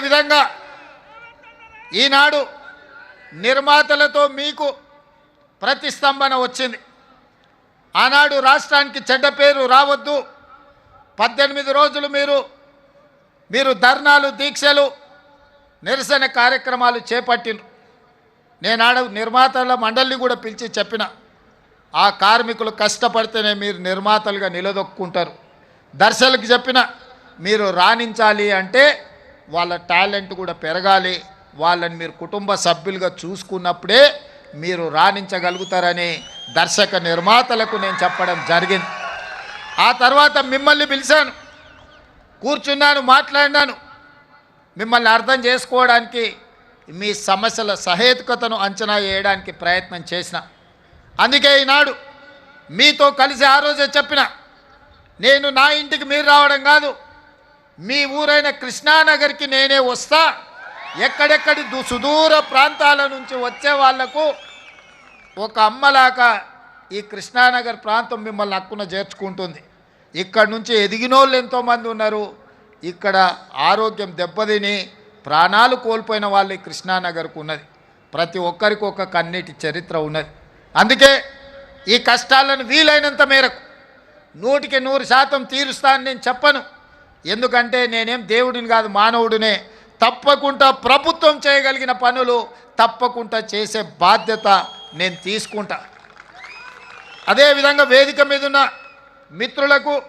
అదేవిధంగా ఈనాడు నిర్మాతలతో మీకు ప్రతిస్తంభన వచ్చింది. ఆనాడు రాష్ట్రానికి చెడ్డ పేరు రావద్దు. పద్దెనిమిది రోజులు మీరు మీరు ధర్నాలు దీక్షలు నిరసన కార్యక్రమాలు చేపట్టిను నేనాడ నిర్మాతల మండలిని కూడా పిలిచి చెప్పిన ఆ కార్మికులు కష్టపడితేనే మీరు నిర్మాతలుగా నిలదొక్కుంటారు. దర్శకులకు చెప్పిన మీరు రాణించాలి అంటే వాళ్ళ టాలెంట్ కూడా పెరగాలి. వాళ్ళని మీరు కుటుంబ సభ్యులుగా చూసుకున్నప్పుడే మీరు రాణించగలుగుతారని దర్శక నిర్మాతలకు నేను చెప్పడం జరిగింది. ఆ తర్వాత మిమ్మల్ని పిలిచాను. కూర్చున్నాను మాట్లాడినాను. మిమ్మల్ని అర్థం చేసుకోవడానికి మీ సమస్యల సహేతుకతను అంచనా వేయడానికి ప్రయత్నం చేసిన. అందుకే ఈనాడు మీతో కలిసి ఆ రోజే చెప్పిన నేను నా ఇంటికి మీరు రావడం కాదు. మీ ఊరైన కృష్ణానగర్కి నేనే వస్తా. ఎక్కడెక్కడి దు సుదూర ప్రాంతాల నుంచి వచ్చే వాళ్ళకు ఒక అమ్మలాగా ఈ కృష్ణానగర్ ప్రాంతం మిమ్మల్ని హక్కున చేర్చుకుంటుంది. ఇక్కడ నుంచి ఎదిగినోళ్ళు ఎంతోమంది ఉన్నారు. ఇక్కడ ఆరోగ్యం దెబ్బతిని ప్రాణాలు కోల్పోయిన వాళ్ళు ఈ కృష్ణానగర్కు ఉన్నది. ప్రతి ఒక్కరికి ఒక కన్నీటి చరిత్ర ఉన్నది. అందుకే ఈ కష్టాలను వీలైనంత మేరకు నూటికి నూరు శాతం తీరుస్తానని నేను చెప్పను. ఎందుకంటే నేనేం దేవుడిని కాదు మానవుడినే. తప్పకుండా ప్రభుత్వం చేయగలిగిన పనులు తప్పకుండా చేసే బాధ్యత నేను తీసుకుంటా. అదేవిధంగా వేదిక మీద ఉన్న మిత్రులకు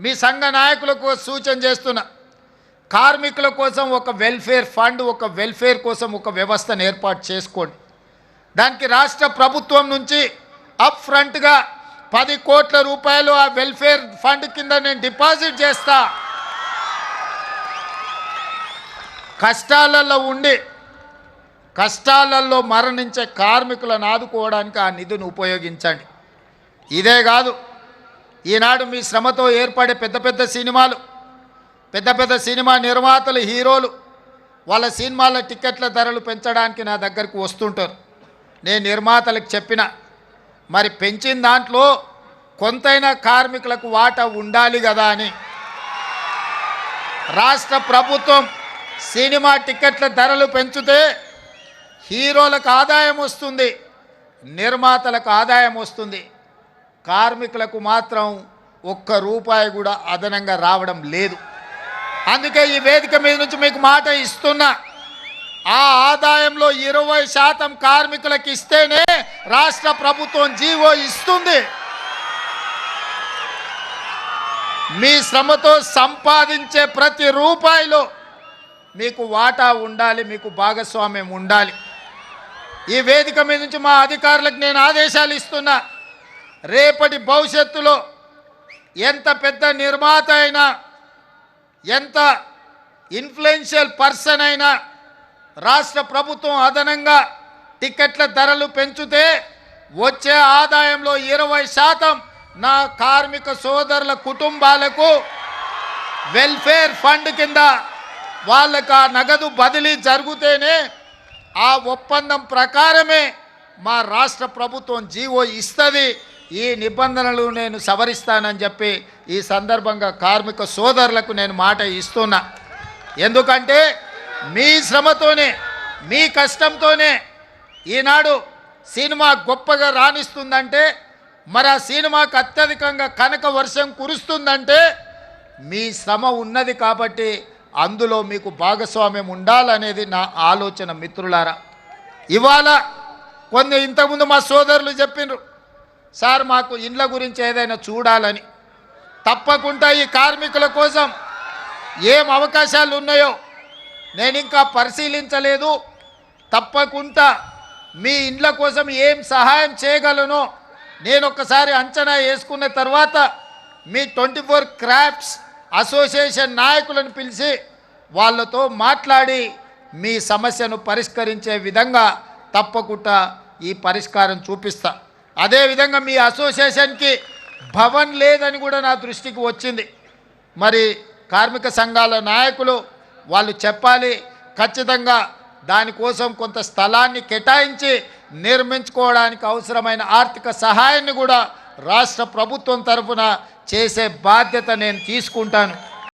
మీ సంఘ నాయకులకు సూచన చేస్తున్నా. కార్మికుల కోసం ఒక వెల్ఫేర్ ఫండ్ ఒక వెల్ఫేర్ కోసం ఒక వ్యవస్థను ఏర్పాటు చేసుకోండి. దానికి రాష్ట్ర ప్రభుత్వం నుంచి అప్ ఫ్రంట్గా పది కోట్ల రూపాయలు ఆ వెల్ఫేర్ ఫండ్ కింద నేను డిపాజిట్ చేస్తా. కష్టాలలో ఉండి కష్టాలలో మరణించే కార్మికులను ఆదుకోవడానికి ఆ నిధిని ఉపయోగించండి. ఇదే కాదు ఈనాడు మీ శ్రమతో ఏర్పడే పెద్ద పెద్ద సినిమాలు పెద్ద పెద్ద సినిమా నిర్మాతలు హీరోలు వాళ్ళ సినిమాల టికెట్ల ధరలు పెంచడానికి నా దగ్గరకు వస్తుంటారు. నేను నిర్మాతలకు చెప్పిన మరి పెంచిన దాంట్లో కొంతైనా కార్మికులకు వాటా ఉండాలి కదా అని. రాష్ట్ర ప్రభుత్వం సినిమా టికెట్ల ధరలు పెంచితే హీరోలకు ఆదాయం వస్తుంది నిర్మాతలకు ఆదాయం వస్తుంది. కార్మికులకు మాత్రం ఒక్క రూపాయి కూడా అదనంగా రావడం లేదు. అందుకే ఈ వేదిక మీద నుంచి మీకు మాట ఇస్తున్నా. ఆ ఆదాయంలో ఇరవై శాతం కార్మికులకు ఇస్తేనే రాష్ట్ర ప్రభుత్వం జీవో ఇస్తుంది. మీ శ్రమతో సంపాదించే ప్రతి రూపాయిలో మీకు వాటా ఉండాలి మీకు భాగస్వామ్యం ఉండాలి. ఈ వేదిక మీద నుంచి మా అధికారులకు నేను ఆదేశాలు ఇస్తున్నా. రేపటి భవిష్యత్తులో ఎంత పెద్ద నిర్మాత అయినా ఎంత ఇన్ఫ్లుయెన్షియల్ పర్సన్ అయినా రాష్ట్ర ప్రభుత్వం అదనంగా టికెట్ల ధరలు పెంచితే వచ్చే ఆదాయంలో ఇరవై శాతం నా కార్మిక సోదరుల కుటుంబాలకు వెల్ఫేర్ ఫండ్ కింద వాళ్ళకు ఆ నగదు బదిలీ జరిగితేనే ఆ ఒప్పందం ప్రకారమే మా రాష్ట్ర ప్రభుత్వం జీవో ఇస్తుంది. ఈ నిబంధనలు నేను సవరిస్తానని చెప్పి ఈ సందర్భంగా కార్మిక సోదరులకు నేను మాట ఇస్తున్నా. ఎందుకంటే మీ శ్రమతోనే మీ కష్టంతోనే ఈనాడు సినిమా గొప్పగా రాణిస్తుందంటే మరి ఆ సినిమాకు అత్యధికంగా కనక వర్షం కురుస్తుందంటే మీ శ్రమ ఉన్నది కాబట్టి అందులో మీకు భాగస్వామ్యం ఉండాలనేది నా ఆలోచన మిత్రులారా. ఇవాళ కొన్ని ఇంతకుముందు మా సోదరులు చెప్పిండ్రు సార్ మాకు ఇండ్ల గురించి ఏదైనా చూడాలని. తప్పకుండా ఈ కార్మికుల కోసం ఏం అవకాశాలు ఉన్నాయో నేను ఇంకా పరిశీలించలేదు. తప్పకుండా మీ ఇండ్ల కోసం ఏం సహాయం చేయగలను? నేను ఒకసారి అంచనా వేసుకున్న తర్వాత మీ ట్వంటీ ఫోర్ క్రాఫ్ట్స్ అసోసియేషన్ నాయకులను పిలిచి వాళ్ళతో మాట్లాడి మీ సమస్యను పరిష్కరించే విధంగా తప్పకుండా ఈ పరిష్కారం చూపిస్తా. అదేవిధంగా మీ అసోసియేషన్కి భవన్ లేదని కూడా నా దృష్టికి వచ్చింది. మరి కార్మిక సంఘాల నాయకులు వాళ్ళు చెప్పాలి ఖచ్చితంగా దానికోసం కొంత స్థలాన్ని కేటాయించి నిర్మించుకోవడానికి అవసరమైన ఆర్థిక సహాయాన్ని కూడా రాష్ట్ర ప్రభుత్వం తరఫున చేసే బాధ్యత నేను తీసుకుంటాను.